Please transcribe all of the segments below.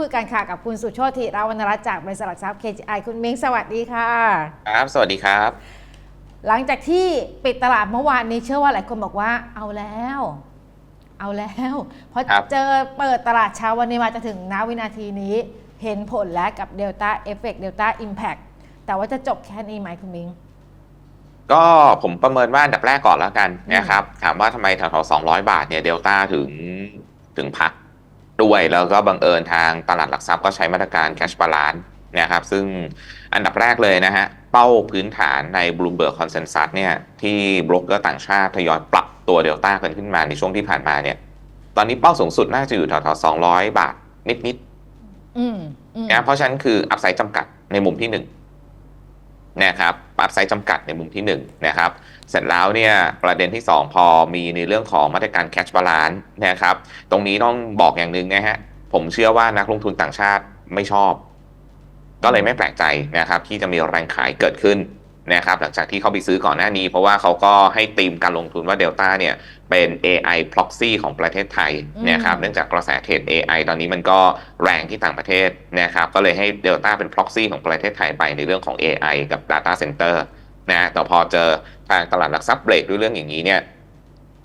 คุยกันค่ะกับคุณสุโชติราวรรณรัตน์จากบริษัทหลักทรัพย์ KGI คุณมิงสวัสดีค่ะ ครับ สวัสดีครับ หลังจากที่ปิดตลาดเมื่อวานนี้เชื่อว่าหลายคนบอกว่าเอาแล้ว เอาแล้วเพราะครับ เจอเปิดตลาดเช้าวันนี้มาจะถึงณวินาทีนี้ เห็นผลแล้วกับ Delta Effect Delta Impact แต่ว่าจะจบแค่นี้ไหมคุณมิงก็ผมประเมินว่าอันดับแรกก่อนแล้วกันนะครับ ถามว่าทำไมแถวๆ200 บาทเนี่ยเดลต้าถึงถึงพัก ด้วยแล้วก็บังเอิญทางตลาดหลักทรัพย์ก็ใช้มาตรการ cash balance นะครับซึ่งอันดับแรกเลยนะฮะ เป้าพื้นฐานใน Bloomberg Consensus เนี่ยที่บล็อกเกอร์ต่างชาติทยอยปรับตัวเดลต้ากันขึ้นมาในช่วงที่ผ่านมาเนี่ย ตอนนี้เป้าสูงสุดน่าจะอยู่แถวๆ200บาทนิดๆอืมอืมนะเพราะฉะนั้นคืออัพไซด์จำกัดในมุมที่หนึ่งนะครับ อับไซส์จำกัดในมุมที่หนึ่งนะครับเสร็จแล้วเนี่ยประเด็นที่ 2 พอมีในเรื่องของมาตรการแคชบาลานนะครับตรงนี้ต้องบอกอย่างหนึ่งนะฮะผมเชื่อว่านักลงทุนต่างชาติไม่ชอบ ก็เลยไม่แปลกใจนะครับที่จะมีแรงขายเกิดขึ้น นะครับหลังจากที่เขาไปซื้อก่อนหน้านี้ เพราะว่าเขาก็ให้ตีมการลงทุนว่าเดลต้าเนี่ยเป็น AI proxy ของประเทศไทยนะครับเนื่องจากกระแสเทรด AI ตอนนี้มันก็แรงที่ต่างประเทศนะครับก็เลยให้เดลต้าเป็น proxy ของประเทศไทยไปในเรื่องของ AI กับ data center นะแต่พอเจอทางตลาดหลักทรัพย์เบรกด้วยเรื่องอย่างนี้เนี่ย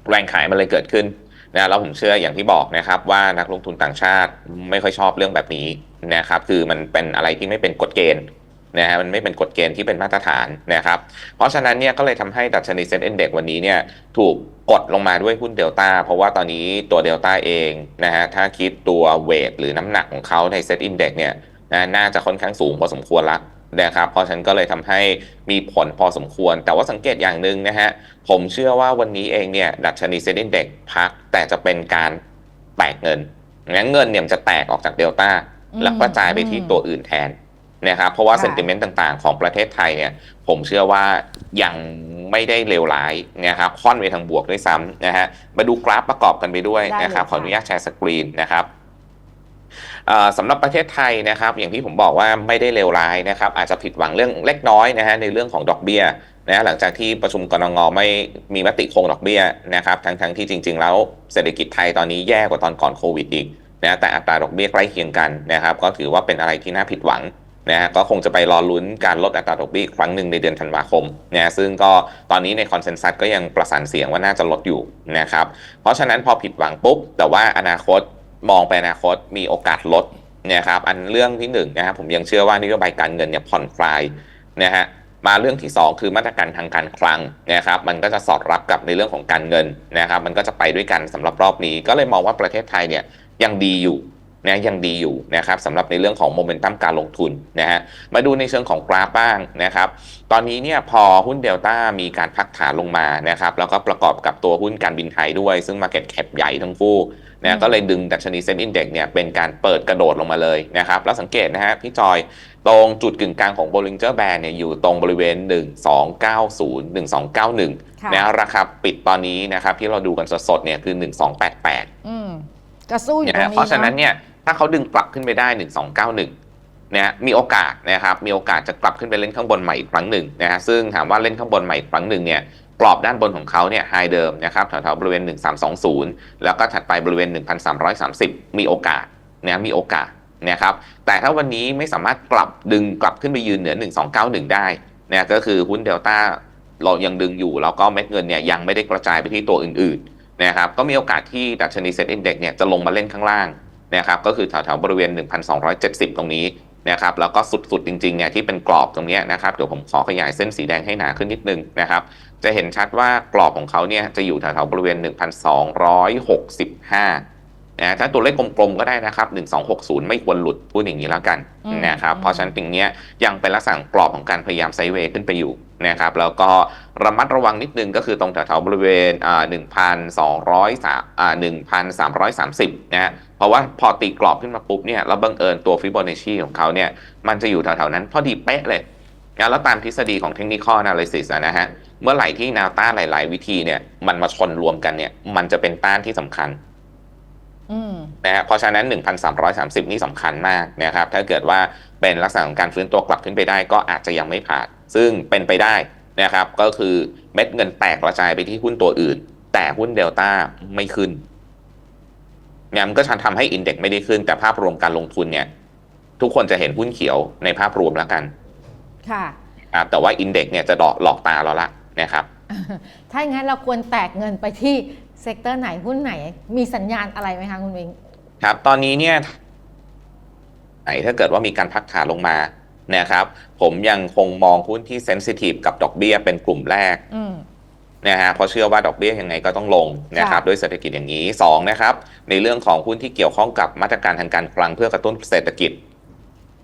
แรงขายมันเลยเกิดขึ้นนะแล้วผมเชื่ออย่างที่บอกนะครับว่านักลงทุนต่างชาติไม่ค่อยชอบเรื่องแบบนี้นะครับคือมันเป็นอะไรที่ไม่เป็นกฎเกณฑ์ นะฮะมันไม่เป็นกฎเกณฑ์ที่เป็นมาตรฐานนะครับ เพราะฉะนั้นเนี่ยก็เลยทำให้ดัชนีเซ็นเอ็นเด็กวันนี้เนี่ยถูกกดลงมาด้วยหุ้นเดลต้าเพราะว่าตอนนี้ตัวเดลต้าเองนะฮะถ้าคิดตัวเวทหรือน้ำหนักของเขาในเซ็ตอินเด็กเนี่ยนะน่าจะค่อนข้างสูงพอสมควรละนะครับเพราะฉะนั้นก็เลยทำให้มีผลพอสมควร แต่ว่าสังเกตอย่างหนึ่งนะฮะผมเชื่อว่าวันนี้เองเนี่ยดัชนีเซ็นดิ้งเด็กพักแต่จะเป็นการแตกเงินงั้นเงินเนี่ยมันจะแตกออกจากเดลต้าอืมแล้วกระจายไปที่ตัวอื่นแทน นะครับเพราะว่าค่ะเซนติเมนต์ต่างๆ ของประเทศไทยเนี่ยผมเชื่อว่ายังไม่ได้เลวร้ายนะครับค่อนไปทางบวกด้วยซ้ำนะฮะมาดูกราฟประกอบกันไปด้วยได้เลยนะครับขออค่ะนุญาตแชร์สกรีนนะครับเอ่อสำหรับประเทศไทยนะครับ อย่างที่ผมบอกว่าไม่ได้เลวร้ายนะครับ อาจจะผิดหวังเรื่องเล็กน้อยนะฮะในเรื่องของดอกเบี้ยนะฮะหลังจากที่ประชุมกรงงไม่มีมติคงดอกเบี้ยนะครับ ทั้งทั้งที่จริง ๆ แล้วเศรษฐกิจไทยตอนนี้แย่กว่าตอนก่อนโควิดอีกนะแต่อัตราดอกเบี้ยใกล้เคียงกันนะครับ ก็ถือว่าเป็นอะไรที่น่าผิดหวัง นะฮะก็คงจะไปรอลุ้นการลดอัตราดอกเบี้ยครั้งหนึ่งในเดือนธันวาคมนะซึ่งก็ตอนนี้ในคอนเซนแซสก็ยังประสานเสียงว่าน่าจะลดอยู่นะครับเพราะฉะนั้นพอผิดหวังปุ๊บ แต่ว่าอนาคตมองไปอนาคตมีโอกาสลดนี่ยครับอันเรื่องที่หนึ่งนะครับผมยังเชื่อว่านโยบายการเงินเนี่ยผ่อนคลายนะฮะมาเรื่องที่ 2 คือมาตรการทางการคลังนะครับมันก็จะสอดรับกับในเรื่องของการเงินนะครับมันก็จะไปด้วยกันสำหรับรอบนี้ ก็เลยมองว่าประเทศไทยเนี่ยยังดีอยู่ นะยังดีอยู่นะครับสำหรับในเรื่องของโมเมนตัมการลงทุนนะฮะมาดูในเชิงของกราฟบ้างนะครับตอนนี้เนี่ยพอหุ้นเดลต้ามีการพักฐานลงมานะครับแล้วก็ประกอบกับตัวหุ้นการบินไทยด้วย ซึ่ง Market Cap ใหญ่ทั้งคู่อืนะมก็เลยดึงดัชนีเซ็นอินเด็กเนี่ยเป็นการเปิดกระโดดลงมาเลยนะครับแล้วสังเกตนะฮะพี่จอยตรงจุดกึ่งกลางของ Bollinger Band เนี่ยอยู่ตรงบริเวณ 1290 1291ค่ะนะราคาปิดตอนนี้นะครับที่เราดูกันสดๆเนี่ยคือ 1288อืมกระสู้อยู่นะตรฮะงนี้เพราะฉะนั้นเนอะเนี่ย ถ้าเขาดึงกลับขึ้นไปได้ 1291นะฮะมีโอกาสนะครับมีโอกาสจะกลับขึ้นไปเล่นข้างบนใหม่อีกครั้งหนึ่งนะฮะซึ่งถามว่าเล่นข้างบนใหม่อีกครั้งหนึ่งเนี่ยกรอบด้านบนของเขาเนี่ยไฮเดิมนะครับแถวๆบริเวณ 1320 แล้วก็ถัดไปบริเวณ 1330 มีโอกาสนะมีโอกาสนะครับแต่ถ้าวันนี้ไม่สามารถกลับดึงกลับขึ้นไปยืนเหนือ 1291 ได้นะก็คือหุ้นเดลต้าเรายังดึงอยู่ แล้วก็เม็ดเงินเนี่ยยังไม่ได้กระจายไปที่ตัวอื่นๆนะครับก็มีโอกาสที่ดัชนีเซ็ตอินเด็กเนี่ยจะลงมาเล่นข้างล่าง นะครับก็คือแถวๆบริเวณ 1,270 ตรงนี้นะครับแล้วก็สุดๆจริงๆเนี่ยที่เป็นกรอบตรงเนี้ยนะครับเดี๋ยวผมขอขยายเส้นสีแดงให้หนาขึ้นนิดนึงนะครับจะเห็นชัดว่ากรอบของเขาเนี่ยจะอยู่แถวๆบริเวณ 1,265นะถ้าตัวเลขกลมๆก็ได้นะครับ 1260 ไม่ควรหลุดพูดอย่างนี้แล้วกันอืมนะครับอืมเพราะฉะนั้นตรงเนี้ยยังเป็นลักษณะกรอบของการพยายามไซด์เวย์ขึ้นไปอยู่นะครับแล้วก็ระมัดระวังนิดนึงก็คือตรงแถวๆบริเวณอ่า1,200อ่า1,330นะฮะ เพราะว่าพอตีกรอบขึ้นมาปุ๊บเนี่ยแล้วบังเอิญตัวฟิโบนัชชีของเขาเนี่ยมันจะอยู่แถวๆนั้นพอดีเป๊ะเลยนะแล้วตามทฤษฎีของเทคนิคอ a นาลิซิสนะฮะเมื่อไหร่ที่แนวต้านหลาย ๆ วิธีเนี่ยมันมาชนรวมกันเนี่ยมันจะเป็นต้านที่สำคัญอืมนะฮะเพราะฉะนั้น 1,330 นี่สำคัญมากนะครับ ถ้าเกิดว่าเป็นลักษณะของการฟื้นตัวกลับขึ้นไปได้ก็อาจจะยังไม่ผ่าน ซึ่งเป็นไปได้นะครับ ก็คือเม็ดเงินแตกกระจายไปที่หุ้นตัวอื่น แต่หุ้นเดลต้าไม่ขึ้น เนี่ยมันก็ทำให้อินเด็กซ์ไม่ได้ขึ้น แต่ภาพรวมการลงทุนเนี่ย ทุกคนจะเห็นหุ้นเขียวในภาพรวมแล้วกัน ค่ะอ่าแต่ว่าอินเด็กซ์เนี่ยจะหลอกหลอกตาเราละนะครับ ถ้าอย่างนั้นเราควรแตกเงินไปที่เซกเตอร์ไหนหุ้นไหน มีสัญญาณอะไรไหมคะคุณวิงครับ ตอนนี้เนี่ยไหนถ้าเกิดว่ามีการพักฐานลงมานะครับ ผมยังคงมองหุ้นที่เซนซิทีฟกับดอกเบี้ยเป็นกลุ่มแรกอืม นะฮะเพราะเชื่อว่าดอกเบี้ยยังไงก็ต้องลงนะครับค่ะด้วยเศรษฐกิจอย่างนี้สองนะครับในเรื่องของหุ้นที่เกี่ยวข้องกับมาตรการทางการคลังเพื่อกระตุ้นเศรษฐกิจ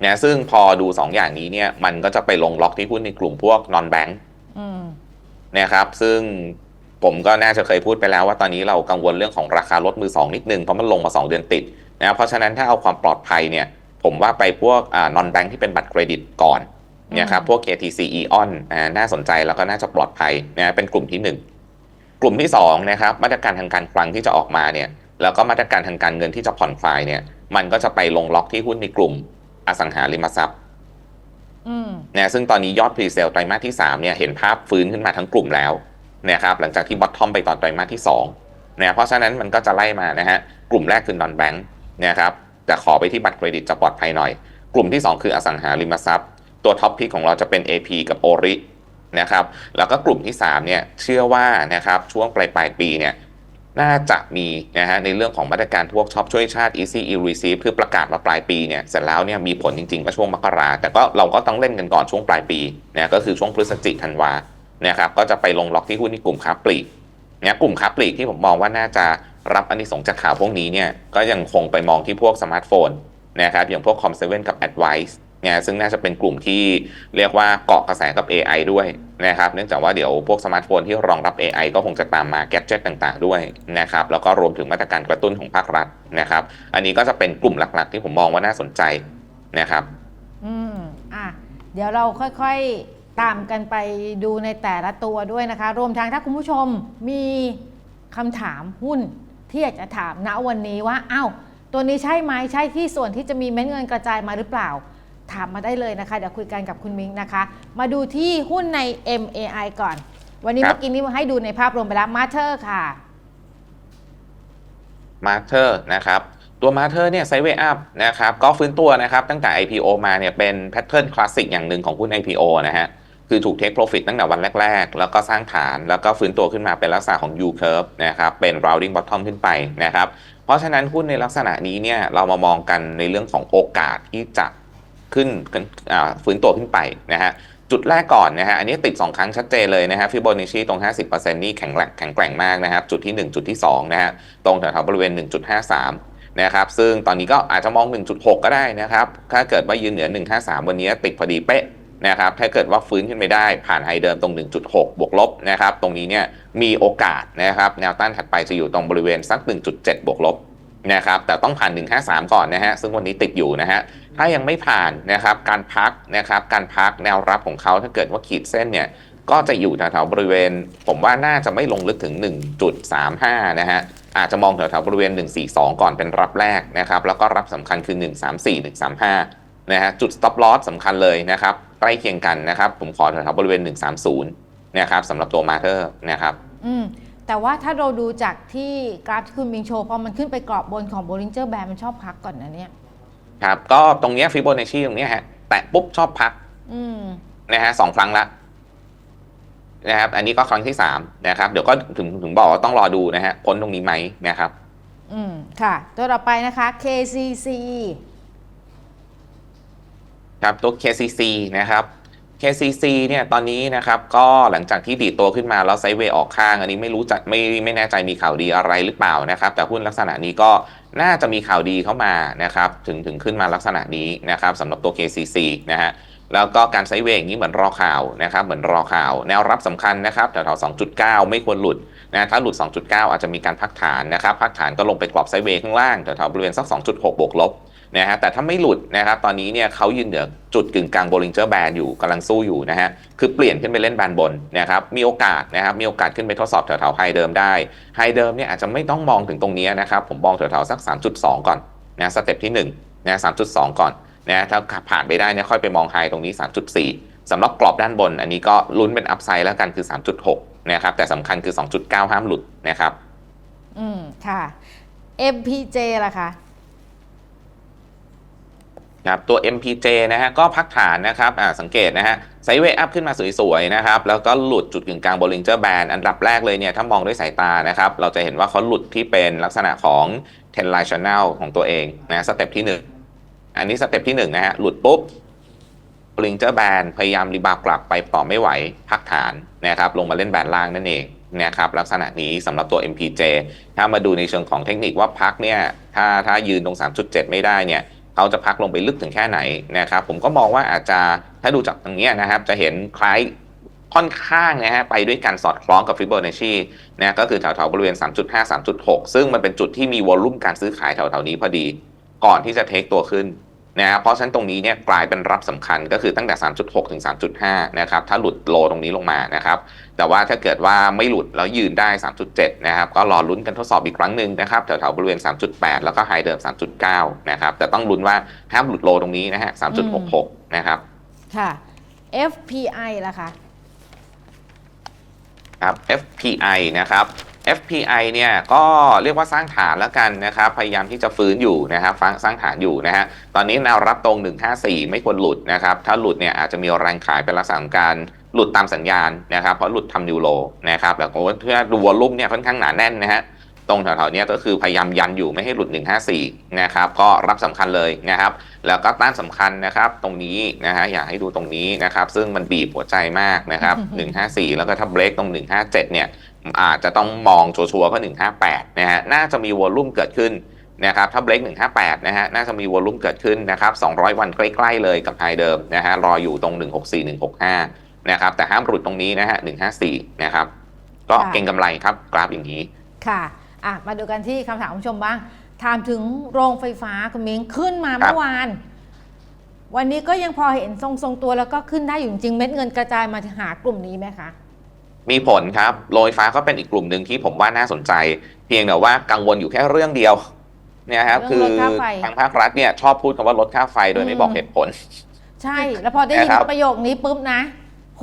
นะซึ่งพอดูสองอย่างนี้เนี่ยมันก็จะไปลงล็อกที่หุ้นในกลุ่มพวกนอนแบงค์อืมนะครับซึ่งผมก็น่าจะเคยพูดไปแล้วว่าตอนนี้เรากังวลเรื่องของราคารถมือสองนิดนึงเพราะมันลงมา 2 เดือนติดนะครับเพราะฉะนั้นถ้าเอาความปลอดภัยเนี่ยผมว่าไปพวกอ่านอนแบงค์ที่เป็นบัตรเครดิตก่อน นะครับพวก KTC Eon อ่าน่าสนใจแล้วก็น่าจะปลอดภัยนะเป็นกลุ่มที่ 1 กลุ่มที่2นะครับมาตรการทางการคลังที่จะออกมาเนี่ยแล้วก็มาตรการทางการเงินที่จะผ่อนคลายเนี่ย มันก็จะไปลงล็อกที่หุ้นในกลุ่มอสังหาริมทรัพย์อืมนะซึ่งตอนนี้ยอดพรีเซลไตรมาสที่3เนี่ยเห็นภาพฟื้นขึ้นมาทั้งกลุ่มแล้วนะครับหลังจากที่บอททอมไปตอนไตรมาสที่2นะเพราะฉะนั้นมันก็จะไล่มานะฮะกลุ่มแรกคือนอนแบงค์นะครับแต่ขอไปที่บัตรเครดิตจะปลอดภัยหน่อย กลุ่มที่ 2 คืออสังหาริมทรัพย์ ตัวท็อปพิกของเราจะเป็น AP กับ o r i นะครับแล้วก็กลุ่มที่ 3 เนี่ยเชื่อว่านะครับช่วงปลายปลายปีเนี่ยน่าจะมีนะฮะในเรื่องของมาตรการพวกช็อปช่วยชาติ Easy e Receive คือประกาศมาปลายปีเนี่ยเสร็จแล้วเนี่ยมีผลจริงๆก็ช่วงมกราแต่ก็เราก็ต้องเล่นกันก่อนช่วงปลายปีนะก็คือช่วงพฤศจิกธันวานะครับก็จะไปลงล็อกที่หุ้นที่กลุ่มค้าปลีกเนี่ยกลุ่มค้าปลีกที่ผมมองว่าน่าจะรับอันนี้สงจากข่าวพวกนี้เนี่ยก็ยังคงไปมองที่พวกสมาร์ทโฟนนะครับอย่างพวก Com7 กับ Advice เนี่ยซึ่งน่าจะเป็นกลุ่มที่เรียกว่าเกาะกระแสกับ AI ด้วยนะครับเนื่องจากว่าเดี๋ยวพวกสมาร์ทโฟนที่รองรับ AI ก็คงจะตามมาแก d เจ็ตต่างๆ ด้วยนะครับแล้วก็รวมถึงมาตรการกระตุ้นของภาครัฐนะครับ อันนี้ก็จะเป็นกลุ่มหลักๆ ที่ผมมองว่าน่าสนใจนะครับอืมอะเดี๋ยวเราค่อยๆตามกันไปดูในแต่ละตัวด้วยนะคะ รวมทั้งถ้าคุณผู้ชมมีคำถามหุ้นที่อยากจะถามณวันนี้ว่าอ้าวตัวนี้ใช่ไหมใช่ที่ส่วนที่จะมีเม็ดเงินกระจายมาหรือเปล่า ถามมาได้เลยนะคะ เดี๋ยวคุยกันกับคุณมิงนะคะ มาดูที่หุ้นใน MAI ก่อน วันนี้ครับ เมื่อกี้นี้ให้ดูในภาพรวมไปแล้วมาเธอร์ค่ะ มาเธอร์นะครับ ตัวมาเธอร์เนี่ยไซเวย์อัพนะครับก็ฟื้นตัวนะครับ ตั้งแต่ IPO มาเนี่ยเป็นแพทเทิร์นคลาสสิกอย่างหนึ่งของหุ้น IPO นะฮะ คือถูกเทคโปรฟิตตั้งแต่วันแรก ๆ แล้วก็สร้างฐานแล้วก็ฟื้นตัวขึ้นมาเป็นลักษณะของ U curve นะครับ เป็น rounding bottom ขึ้นไปนะครับ เพราะฉะนั้นหุ้นในลักษณะนี้เนี่ยเรามามองกันในเรื่องของโอกาสที่จะ ขึ้นฟื้นตัวขึ้นไปนะฮะจุดแรกก่อนนะฮะอันนี้ติด 2 ครั้งชัดเจนเลยนะฮะฟิโบนัชชีตรง 50%นี่แข็งแกร่งแข็งแกร่งมากนะครับ จุดที่ 1 จุดที่2นะฮะตรงแถวๆบริเวณ 1.53 นะครับซึ่งตอนนี้ก็อาจจะมอง 1.6 ก็ได้นะครับ ถ้าเกิดว่ายืนเหนือ 153 วันนี้ติดพอดีเป๊ะนะครับถ้าเกิดว่าฟื้นขึ้นไปได้ผ่านไฮเดิมตรง 1.6 บวกลบนะครับตรงนี้เนี่ยมีโอกาสนะครับแนวต้านถัดไปจะอยู่ตรงบริเวณสัก 1.7 บวกลบนะครับแต่ต้องผ่าน 153 ก่อนนะฮะซึ่งวันนี้ติดอยู่นะฮะ ถ้ายังไม่ผ่านนะครับการพักนะครับการพักแนวรับของเขาถ้าเกิดว่าขีดเส้นเนี่ยก็จะอยู่แถวๆบริเวณ ผมว่าน่าจะไม่ลงลึกถึง 1.35 นะฮะอาจจะมองแถวๆบริเวณ 142 ก่อนเป็นรับแรกนะครับแล้วก็รับสำคัญคือ 134 135 นะฮะจุด stop loss สำคัญเลยนะครับใกล้เคียงกันนะครับ ผมขอแถวๆบริเวณ 130 นะครับสำหรับตัวมาเธอร์นะครับอืมแต่ว่าถ้าเราดูจากที่กราฟที่คุณมิงโชว์พอมันขึ้นไปกรอบบนของ Bollinger Band มันชอบพักก่อนนะเนี่ย ครับก็ตรงเนี้ฟิโบนัชชีตรงเนี้ยฮะแตะปุ๊บชอบพักอืมนะฮะสองครั้งละนะครับ อันนี้ก็ครั้งที่สามนะครับ เดี๋ยวก็ถึงถึงบอกว่าต้องรอดูนะฮะพ้นตรงนี้ไหมนะครับ อืมค่ะ ตัวต่อไปนะคะ KCC ครับตัว KCC นะครับ KCC เนี่ยตอนนี้นะครับก็หลังจากที่ดีดตัวขึ้นมาแล้วไซด์เวย์ออกข้าง อันนี้ไม่รู้จักไม่ไม่แน่ใจมีข่าวดีอะไรหรือเปล่านะครับ แต่หุ้นลักษณะนี้ก็ น่าจะมีข่าวดีเข้ามานะครับถึงถึงขึ้นมาลักษณะนี้นะครับสำหรับตัว KCC นะฮะแล้วก็การไซเวย์อย่างนี้เหมือนรอข่าวนะครับเหมือนรอข่าว แนวรับสำคัญนะครับแถวๆ2.9 ไม่ควรหลุดนะถ้าหลุด 2.9 อาจจะมีการพักฐานนะครับพักฐานก็ลงไปกรอบไซเวย์ข้างล่างแถวๆบริเวณสัก 2.6 บวกลบ นะฮะแต่ถ้าไม่หลุดนะครับตอนนี้เนี่ยเขายืนเหนือจุดกึ่งกลาง Bollinger Band อยู่กำลังสู้อยู่นะฮะคือเปลี่ยนขึ้นไปเล่นแบนบนนะครับมีโอกาสนะครับมีโอกาสขึ้นไปทดสอบแถวๆไฮเดิมได้ไฮเดิมเนี่ยอาจจะไม่ต้องมองถึงตรงนี้นะครับผมมองแถวๆสัก 3.2 ก่อนนะสเต็ปที่1นะ3.2 ก่อนนะถ้าผ่านไปได้เนี่ยค่อยไปมองไฮตรงนี้ 3.4สำหรับกรอบด้านบน อันนี้ก็ลุ้นเป็นอัพไซด์แล้วกันคือ 3.6 นะครับแต่สำคัญคือ 2.9 ห้ามหลุดนะครับ อืมค่ะ MPJ ล่ะคะ ครับตัว MPJ นะฮะก็พักฐานนะครับสังเกตนะฮะไซเวอัพขึ้นมาสวยๆนะครับแล้วก็หลุดจุดกึ่งกลาง Bollinger Band อันดับแรกเลยเนี่ยถ้ามองด้วยสายตานะครับเราจะเห็นว่าเขาหลุดที่เป็นลักษณะของ10 line channel ของตัวเองนะสเต็ปที่ 1 อันนี้สเต็ปที่1นะฮะหลุดปุ๊บ Bollinger Band พยายามรีบาวกลับไปต่อไม่ไหวพักฐานนะครับลงมาเล่นแบนล่างนั่นเองนะครับลักษณะนี้สำหรับตัว MPJ ถ้ามาดูในเชิงของเทคนิคว่าพักเนี่ยถ้าถ้ายืนตรง 3.7 ไม่ได้เนี่ย เขาจะพักลงไปลึกถึงแค่ไหนนะครับผมก็มองว่าอาจจะถ้าดูจากตรงนี้นะครับ จะเห็นคล้ายค่อนข้างนะฮะไปด้วยกันสอดคล้องกับฟิโบนัชชีนะก็คือแถวๆบริเวณ 3.5 3.6 ซึ่งมันเป็นจุดที่มีวอลลุ่มการซื้อขายแถวๆนี้พอดี ก่อนที่จะเทคตัวขึ้น นะครับเพราะฉะนั้นตรงนี้เนี่ยกลายเป็นรับสำคัญก็คือตั้งแต่ 3.6 ถึง 3.5 นะครับ ถ้าหลุดโลตรงนี้ลงมานะครับ แต่ว่าถ้าเกิดว่าไม่หลุดแล้วยืนได้ 3.7 นะครับ ก็รอลุ้นกันทดสอบอีกครั้งหนึ่งนะครับ แถวๆบริเวณ 3.8 แล้วก็ไฮเดิม 3.9 นะครับ แต่ต้องลุ้นว่าห้ามหลุดโลตรงนี้นะฮะ 3.66 นะครับ ค่ะ FPI ล่ะคะครับ FPI นะครับ FPI เนี่ยก็เรียกว่าสร้างฐานแล้วกันนะครับ พยายามที่จะฟื้นอยู่นะครับฟังสร้างฐานอยู่นะฮะตอนนี้แนวรับตรง 154 ไม่ควรหลุดนะครับ ถ้าหลุดเนี่ยอาจจะมีแรงขายเป็นลักษณะของการหลุดตามสัญญาณนะครับ เพราะหลุดทำนิวโลนะครับแล้วก็เพื่อดูวอลุ่มเนี่ยค่อนข้างหนาแน่นนะฮะตรงแถวๆนี้ก็คือพยายามยันอยู่ไม่ให้หลุด 154 นะครับก็รับสำคัญเลยนะครับ แล้วก็ต้านสำคัญนะครับตรงนี้นะฮะอยากให้ดูตรงนี้นะครับ ซึ่งมันบีบหัวใจมากนะครับ 154 แล้วก็ถ้าเบรกตรง 157 เนี่ย อาจจะต้องมองชัวร์ๆก็158นะฮะน่าจะมีวอลลุ่มเกิดขึ้นนะครับถ้าเบรก158นะฮะน่าจะมีวอลลุ่มเกิดขึ้นนะครับ200 วันใกล้ๆเลยกับไฮเดิมนะฮะรออยู่ตรง 164 165นะครับแต่ห้ามหลุดตรงนี้นะฮะ154นะครับก็ค่ะเก่งกำไรครับกราฟอย่างนี้ค่ะอะ มาดูกันที่คำถามคุณผู้ชมบ้างถามถึงโรงไฟฟ้าคุณมิงขึ้นมาครับเมื่อวาน วันนี้ก็ยังพอเห็นทรงๆตัวแล้วก็ขึ้นได้อยู่จริงๆเม็ดเงินกระจายมาหากลุ่มนี้ไหมคะ มีผลครับโรงไฟฟ้าก็เป็นอีกกลุ่มหนึ่งที่ผมว่าน่าสนใจ เพียงแต่ว่ากังวลอยู่แค่เรื่องเดียวเนี่ยครับเรื่คือองลดค่าไฟทางภาครัฐเนี่ยชอบพูดคำว่าลดค่าไฟโดยไม่บอกอืมเหตุผล ใช่ แล้วพอได้ยินนะครับประโยคนี้ปุ๊บนะ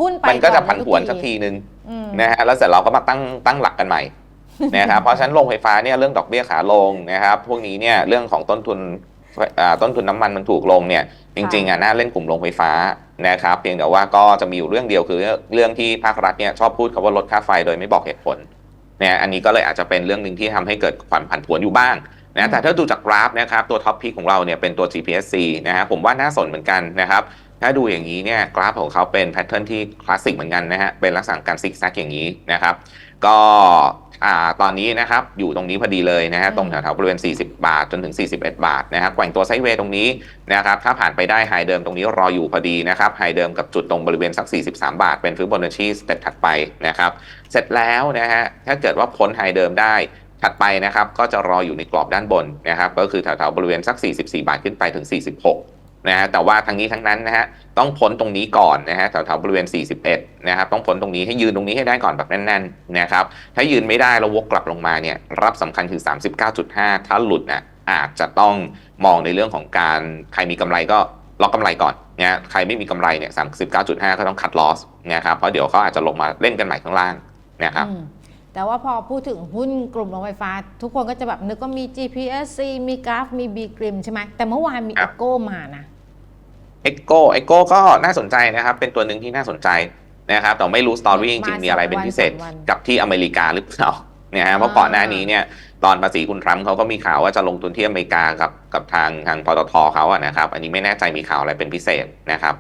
หุ้นไปมันก็จะอผันผวนทุสักทีนึงอืมนะฮะแล้วเสร็จเราก็มาตั้งตั้งหลักกันใหม่นะครับเพราะฉะนั้นโรงไฟฟ้าเนี่ยเรื่องดอกเบี้ยขาลงนะครับพวกนี้เนี่ยเรื่องของต้นทุนอ่าต้นทุนน้ำมันมันถูกลงเนี่ยจริงๆอะน่าเล่นกลุ่มโรงไฟฟ้า นะครับเพียงแต่ว่าก็จะมีอยู่เรื่องเดียวคือเรื่องที่ภาครัฐเนี่ยชอบพูดคำว่าลดค่าไฟโดยไม่บอกเหตุผลเนี่ยอันนี้ก็เลยอาจจะเป็นเรื่องหนึ่งที่ทำให้เกิดความผันผวนอยู่บ้างนะแต่ถ้าดูจากกราฟนะครับตัวท็อปพีของเราเนี่ยเป็นตัว GPSC นะฮะผมว่าน่าสนเหมือนกันนะครับถ้าดูอย่างนี้เนี่ยกราฟของเขาเป็นแพทเทิร์นที่คลาสสิกเหมือนกันนะฮะเป็นลักษณะการซิกแซกอย่างนี้นะครับก็ อ่าตอนนี้นะครับอยู่ตรงนี้พอดีเลยนะฮะอืมตรงแถวๆบริเวณ 40 บาทจนถึง 41 บาทนะฮะแกว่งตัวไซด์เวย์ตรงนี้นะครับถ้าผ่านไปได้ไฮเดิมตรงนี้รออยู่พอดีนะครับไฮเดิมกับจุดตรงบริเวณสัก 43 บาท เป็นฟิบอนัชชีสเต็ปถัดไปนะครับเสร็จแล้วนะฮะถ้าเกิดว่าพ้นไฮเดิมได้ถัดไปนะครับก็จะรออยู่ในกรอบด้านบนนะครับก็คือแถวๆบริเวณสัก 44 บาทขึ้นไปถึง 46 นะฮะแต่ว่าทั้งนี้ทั้งนั้นนะฮะต้องพ้นตรงนี้ก่อนนะฮะแถวๆบริเวณ 41 นะครับ ต้องพ้นตรงนี้ให้ยืนตรงนี้ให้ได้ก่อนแบบแน่นๆนะครับถ้ายืนไม่ได้แล้ววกกลับลงมาเนี่ยรับสำคัญคือ 39.5 ถ้าหลุดนะอาจจะต้องมองในเรื่องของการใครมีกำไรก็ล็อกกำไรก่อนนะใครไม่มีกำไรเนี่ย39.5ก็ต้องคัดลอสนะครับเพราะเดี๋ยวเขาอาจจะลงมาเล่นกันใหม่ข้างล่างนะครับอืมแต่ว่าพอพูดถึงหุ้นกลุ่มโรงไฟฟ้า ทุกคนก็จะแบบนึกว่ามี GPSC มีกราฟมี B กริมใช่ไหมแต่เมื่อวานมีครัเอบโก้มานะ เอ็กโกเอ็กโกก็น่าสนใจนะครับ เป็นตัวหนึ่งที่น่าสนใจนะครับแต่ไม่รู้สตอรี่จริงๆมีอะไรเป็นพิเศษสองวันกับที่อเมริกาหรือเปล่านะฮะเพราะก่อนหน้านี้เนี่ยตอนภาษีคุณทรัมป์เขาก็มีข่าวว่าจะลงทุนที่อเมริกากับกับทางทางปตทเขาอะนะครับ อันนี้ไม่แน่ใจมีข่าวอะไรเป็นพิเศษนะครับ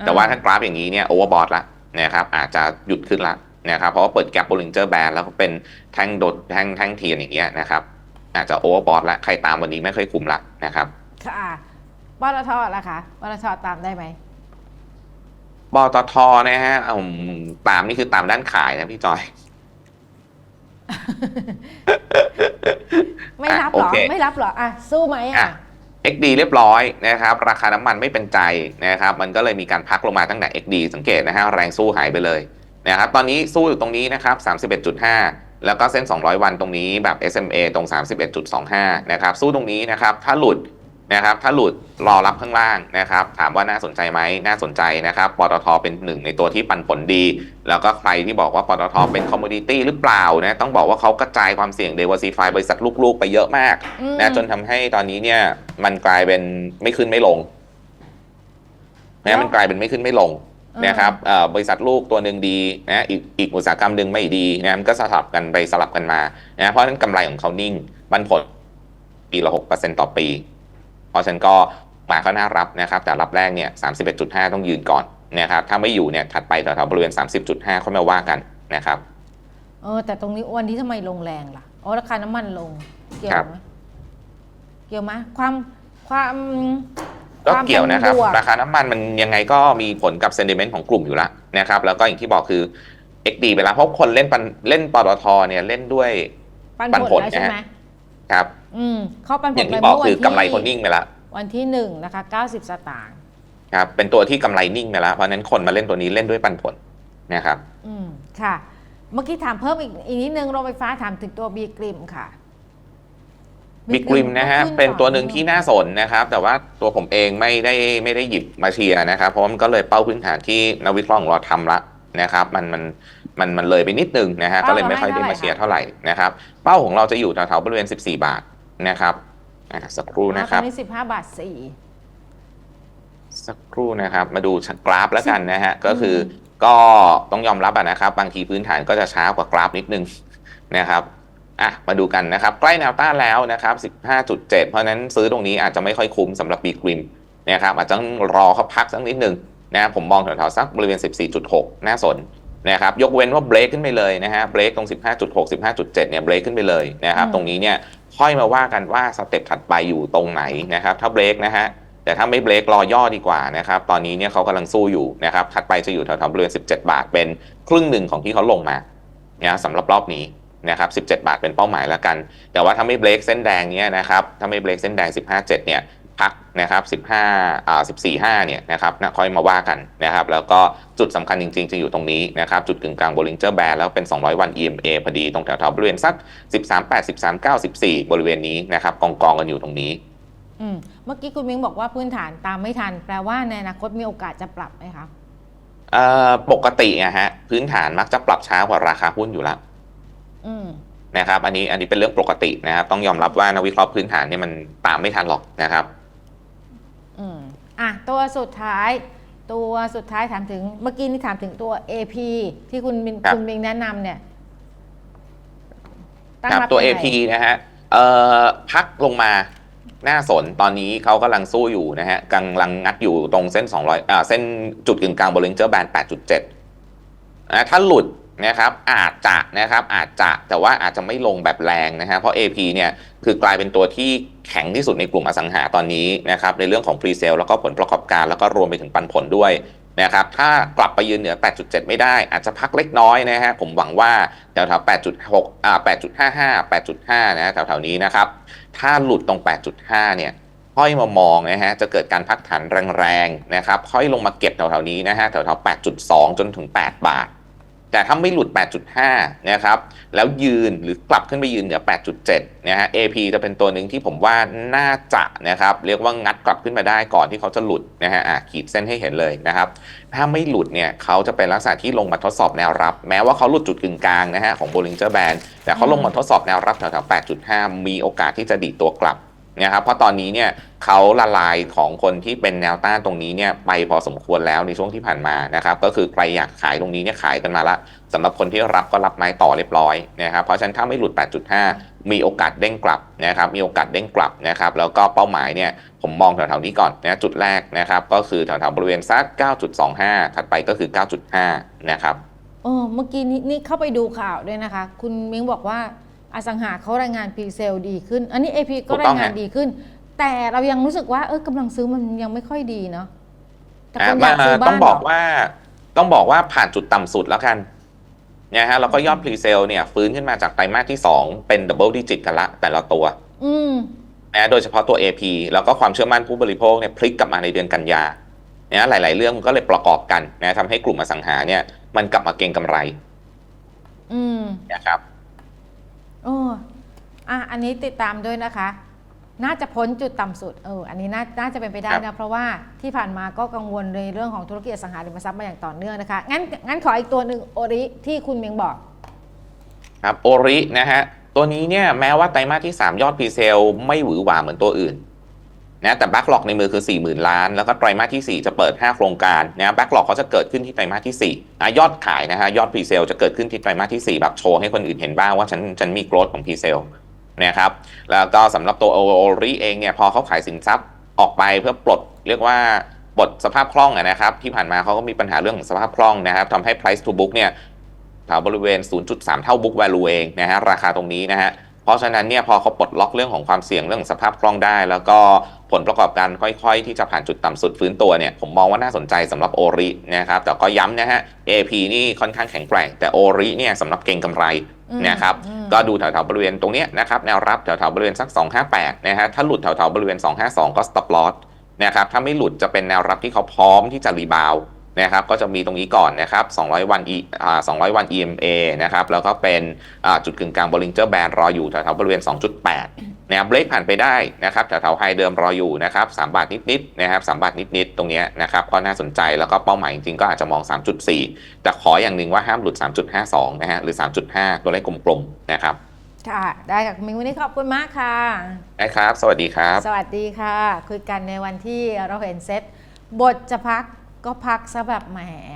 แต่ว่าถ้ากราฟอย่างนี้เนี่ยโอเวอร์บอทละนะครับอาจจะหยุดขึ้นละนะครับเพราะว่าเปิดแกลบ b บ l ลิงเจอร์แบนแล้วก็เป็นแท่งโดดแท่งแท่งเทียนอย่างเงี้ยนะครับอาจจะโอเวอร์บอทละใครตามวันนี้ไม่ค่อยคุมละนะครับค่ะ ปตทล่ะคะปตทตามได้ไหมปตทนะฮะอืมตามนี่คือตามด้านขายนะพี่จอย ไม่รับเหรอโอเคไม่รับเหรออะสู้ไหมอะอะ XD เรียบร้อยนะครับ ราคาน้ำมันไม่เป็นใจนะครับ มันก็เลยมีการพักลงมาตั้งแต่ XD สังเกตนะฮะแรงสู้หายไปเลยนะครับ ตอนนี้สู้อยู่ตรงนี้นะครับ31.5 แล้วก็เส้น 200 วันตรงนี้แบบ SMA ตรง 31.25 นะครับ สู้ตรงนี้นะครับ ถ้าหลุด นะครับ ถ้าหลุดรอรับข้างล่างนะครับ ถามว่าน่าสนใจไหมน่าสนใจนะครับ ปตทเป็นหนึ่งในตัวที่ปันผลดี แล้วก็ใครที่บอกว่าปตทเป็นคอมมูนิตี้หรือเปล่านะต้องบอกว่าเขากระจายความเสี่ยง diversify บริษัทลูกๆ ไปเยอะมากอืมนะจนทำให้ตอนนี้เนี่ยมันกลายเป็นไม่ขึ้นไม่ลงแล้นะวมันกลายเป็นไม่ขึ้นไม่ลงอ่านนะครับเอ่อบริษัทลูกตัวหนึ่งดีนะอีกอีกอุตสาหกรรมหนึ่งไม่ดีนะมันก็สลับกันไปสลับกันมานะเพราะฉะนั้นกำไรของเขานิ่งบันผลปีละหกเปอร์เซ็นต์ต่อปีเพ ราะฉะนั้นก็มาก็น่ารับนะครับ แต่รับแรกเนี่ยสามสิบเอ็ดจุดห้าต้องยืนก่อนนะครับ ถ้าไม่อยู่เนี่ยถัดไปแถวๆบริเวณสามสิบจุดห้าค่อยมาว่ากันนะครับเออแต่ตรงนี้วันนี้ทำไมลงแรงล่ะอ๋อราคาน้ำมันลงเกี่ยวครับไหมเกี่ยวไหมความความก็ความเกี่ยวนะครับป็วกราคาน้ำมันมันยังไงก็มีผลกับเซนดิเมนต์ของกลุ่มอยู่แล้วนะครับ แล้วก็อย่างที่บอกคือ XD ไปแล้วเพราะคนเล่นปันเล่นปตทเนี่ยเล่นด้วยปันปันผผลลแล้วใช่ไหมนะฮะครับ อืมเขาปันผอลย่างไปที่บอกเมื่อวันคือกำไรที่คนนิ่งไปแล้ววันที่หนึ่งนะคะเก้าสิบสตางค์ครับเป็นตัวที่กำไรนิ่งไปแล้วเพราะฉะนั้นคนมาเล่นตัวนี้เล่นด้วยปันผลนะครับอืมค่ะ เมื่อกี้ถามเพิ่มอีกอีกนิดนึงโรงไฟฟ้าถามถึงตัวบีกริมค่ะ บิกริมนะฮะขึ้เป็นตัวหต่อนึ่งที่น่าสนนะครับ แต่ว่าตัวผมเองไม่ได้ไม่ได้หยิบมาเชียร์นะครับ เพราะว่ามันก็เลยเป้าพื้นฐานที่นักวิเคราะห์ของเราทำละนะครับ มันมันมันมันเลยไปนิดนึงนะฮะก็เลยไม่ค่อยได้มาเชียร์เท่าไหร่นะครับ เป้าของเราจะอยู่แถวๆบริเวณ 14 บาท นะครับอะสักครู่นะครับตอนนี้สิบห้าบาทสี่ สักครู่นะครับ มาดูกราฟแล้วกันนะฮะ ก็คือก็ต้องยอมรับอะนะครับ บางทีพื้นฐานก็จะช้ากว่ากราฟนิดนึงนะครับอะมาดูกันนะครับ ใกล้แนวต้านแล้วนะครับ 15.7 เพราะฉะนั้นซื้อตรงนี้อาจจะไม่ค่อยคุ้มสำหรับบีกริมนะครับอาจจะต้องรอเขาพักสักนิดนึงนะผมมองแถวๆสักบริเวณ 14.6 น่าสนนะครับยกเว้นว่าเบรกขึ้นไปเลยนะฮะเบรกตรง 15.6 15.7 เนี่ยเบรกขึ้นไปเลยนะครับตรงนี้เนี่ย ค่อยมาว่ากันว่าสเต็ปถัดไปอยู่ตรงไหนนะครับ ถ้าเบรกนะฮะแต่ถ้าไม่เบรกรอย่อดีกว่านะครับ ตอนนี้เนี่ยเขากำลังสู้อยู่นะครับถัดไปจะอยู่แถวๆบริเวณ17 บาท เป็นครึ่งหนึ่งของที่เขาลงมานะสำหรับรอบนี้นะครับ17 บาทเป็นเป้าหมายแล้วกัน แต่ว่าถ้าไม่เบรกเส้นแดงเนี่ยนะครับถ้าไม่เบรกเส้นแดง 15.7 เนี่ย พักนะครับ15อ่า14.5เนี่ยนะครับนะค่อยมาว่ากันนะครับ แล้วก็จุดสำคัญจริงๆ จะอยู่ตรงนี้นะครับ จุดกึ่งกลาง Bollinger Band แล้วเป็น 200 วัน EMA พอดีตรงแถวๆบริเวณสัก 13.8 13.9 14 บริเวณนี้นะครับกองกองๆกันอยู่ตรงนี้อืมเมื่อกี้คุณมิ้งบอกว่าพื้นฐานตามไม่ทัน แปลว่าในอนาคตมีโอกาสจะปรับไหมคะเอ่อปกติอะฮะพื้นฐานมักจะปรับช้ากว่าราคาหุ้นอยู่แล้วอืมนะครับอันนี้อันนี้เป็นเรื่องปกตินะครับ ต้องยอมรับว่านักวิเคราะห์พื้นฐานเนี่ยมันตามไม่ทันหรอกนะครับ อืมอะตัวสุดท้าย ตัวสุดท้ายถามถึงเมื่อกี้นี่ถามถึงตัว AP ที่คุณมินครับ คุณมิงแนะนำเนี่ยตั้งครับรับตัว ยังไง AP นะฮะเอ่อพักลงมาน่าสนตอนนี้เขากำลังสู้อยู่นะฮะกำลังงัดอยู่ตรงเส้น 200อ่าเส้นจุดกึ่งกลาง Bollinger Band 8.7นะถ้าหลุด นะครับอาจจะนะครับอาจจะแต่ว่าอาจจะไม่ลงแบบแรงนะฮะเพราะ AP เนี่ยคือกลายเป็นตัวที่แข็งที่สุดในกลุ่มอสังหาตอนนี้นะครับในเรื่องของ Pre-sale แล้วก็ผลประกอบการแล้วก็รวมไปถึงปันผลด้วยนะครับถ้ากลับไปยืนเหนือ 8.7 ไม่ได้ อาจจะพักเล็กน้อยนะฮะผมหวังว่าแถวๆ8.6อ่า8.55 8.5 นะแถวๆนี้นะครับถ้าหลุดตรง 8.5 เนี่ยค่อยมามองนะฮะ จะเกิดการพักฐานแรงๆนะครับ ค่อยลงมาเก็บแถวๆนี้นะฮะ แถวๆ8.2 จนถึง 8 บาท แต่ถ้าไม่หลุด 8.5 นะครับ แล้วยืนหรือกลับขึ้นไปยืนเหนือ 8.7 นะฮะ AP จะเป็นตัวหนึ่งที่ผมว่าน่าจะนะครับ เรียกว่างัดกลับขึ้นมาได้ก่อนที่เขาจะหลุดนะฮะะขีดเส้นให้เห็นเลยนะครับ ถ้าไม่หลุดเนี่ยเขาจะเป็นลักษณะที่ลงมาทดสอบแนวรับ แม้ว่าเขาหลุดจุดกึ่งกลางนะฮะของ Bollinger Band แต่เขาลงมาทดสอบแนวรับแถวๆ 8.5 มีโอกาสที่จะดีดตัวกลับ นะครับเพราะตอนนี้เนี่ยเขาละลายของคนที่เป็นแนวต้านตรงนี้เนี่ยไปพอสมควรแล้วในช่วงที่ผ่านมานะครับก็คือใครอยากขายตรงนี้เนี่ยขายกันมาละสำหรับคนที่รับก็รับไม้ต่อเรียบร้อยนะครับเพราะฉะนั้นถ้าไม่หลุด 8.5 มีโอกาสเด้งกลับนะครับมีโอกาสเด้งกลับนะครับแล้วก็เป้าหมายเนี่ยผมมองแถวๆนี้ก่อนนะจุดแรกนะครับก็คือแถวๆบริเวณสัก 9.25 ถัดไปก็คือ 9.5 นะครับเออเมื่อกี้นี่เข้าไปดูข่าวด้วยนะคะ คุณมิ้งบอกว่า อสังหาเขารายงานพรีเซลดีขึ้น อันนี้ AP ก็ถูกราต้อยงงานฮะดีขึ้น แต่เรายังรู้สึกว่าเออกำลังซื้อมันยังไม่ค่อยดีเนาะแต่คอะนอยากซื้อบ้านต้องบอกเหรว่า ต้องบอกว่าผ่านจุดต่ำสุดแล้วกันนะฮะแล้วก็ยอดพรีเซลเนี่ย ฟื้นขึ้นมาจากไตรมาสที่ 2 เป็นดับเบิลดิจิตกันละ แต่ละตัว อืมนะโดยเฉพาะตัว AP แล้วก็ความเชื่อมั่นผู้บริโภคเนี่ยพลิกกลับมาในเดือนกันยานะหลาย ๆ เรื่องมันก็เลยประกอบกันนะทำให้กลุ่มอสังหาเนี่ย มันกลับมาเก็งกำไรอืมนะครับ โอ้อะอันนี้ติดตามด้วยนะคะ น่าจะพ้นจุดต่ำสุดเอออันนี้น่าน่าจะเป็นไปได้ครันะบเพราะว่าที่ผ่านมาก็กังวลในเรื่องของธุรกิจอสังหาริมทรัพย์มาอย่างต่อเนื่องนะคะงั้นงั้นขออีกตัวหนึ่งโอริที่คุณเมียงบอก ครับโอรินะฮะตัวนี้เนี่ยแม้ว่าไตรมาสที่ 3 ยอดพรีเซลไม่หวือหวาเหมือนตัวอื่น นะแต่แบ็กหลอกในมือคือ 40,000 ล้าน แล้วก็ไตรมาสที่ 4 จะเปิด 5 โครงการนะแบ็กหลอกเขาจะเกิดขึ้นที่ไตรมาสที่4อะยอดขายนะฮะยอดพรีเซลจะเกิดขึ้นที่ไตรมาสที่ 4 แบบโชว์ให้คนอื่นเห็นบ้างว่าฉันฉันมีโกรธของพรีเซลนะครับแล้วก็สำหรับตัวโอริเองเนี่ยพอเขาขายสินทรัพย์ออกไปเพื่อปลดเรียกว่าปลดสภาพคล่องนะครับที่ผ่านมาเขาก็มีปัญหาเรื่องของสภาพคล่องนะครับทำให้ price to book เนี่ยแถวบริเวณ 0.3 เท่า book value เองนะฮะราคาตรงนี้นะฮะเพราะฉะนั้นเนี่ยพอเขาปลดล็อกเรื่องของความเสี่ยงเรื่องสภาพคล่องได้ แล้วก็ ผลประกอบการค่อยๆ ที่จะผ่านจุดต่ำสุดฟื้นตัวเนี่ยผมมองว่าน่าสนใจสำหรับโอรินะครับแต่ก็ย้ำนะฮะ AP นี่ค่อนข้างแข็งแกร่งแต่โอริเนี่ยสำหรับเก็งกำไรอืมนะครับอืมก็ดูแถวๆบริเวณตรงเนี้ยนะครับแนวรับแถวๆบริเวณสัก 258นะฮะถ้าหลุดแถวๆบริเวณ 252 ก็ stop loss นะครับถ้าไม่หลุดจะเป็นแนวรับที่เขาพร้อมที่จะรีบาวด์ นะครับก็จะมีตรงนี้ก่อนนะครับ 200 วัน E อ่า200 วัน EMA นะครับ แล้วก็เป็นอ่าจุดกึ่งกลาง Bollinger Band รออยู่แถวๆบริเวณ 2.8 นะครับเบรกผ่านไปได้นะครับแถวๆไฮเดิมรออยู่นะครับ3บาทนิดๆนะครับ3บาทนิดๆ ตรงเนี้ยนะครับก็น่าสนใจแล้วก็เป้าหมายจริงๆ ก็อาจจะมอง 3.4 แต่ขออย่างหนึ่งว่าห้ามหลุด 3.52 นะฮะหรือ 3.5 ตัวเลขกลมๆ นะครับค่ะ ได้ค่ะคุณมิงวันนี้ขอบคุณมากค่ะ ได้ครับ สวัสดีครับ สวัสดีค่ะ คุยกันในวันที่เราเห็นเซ็ตบทจะพัก ก็พักซะแบบแหม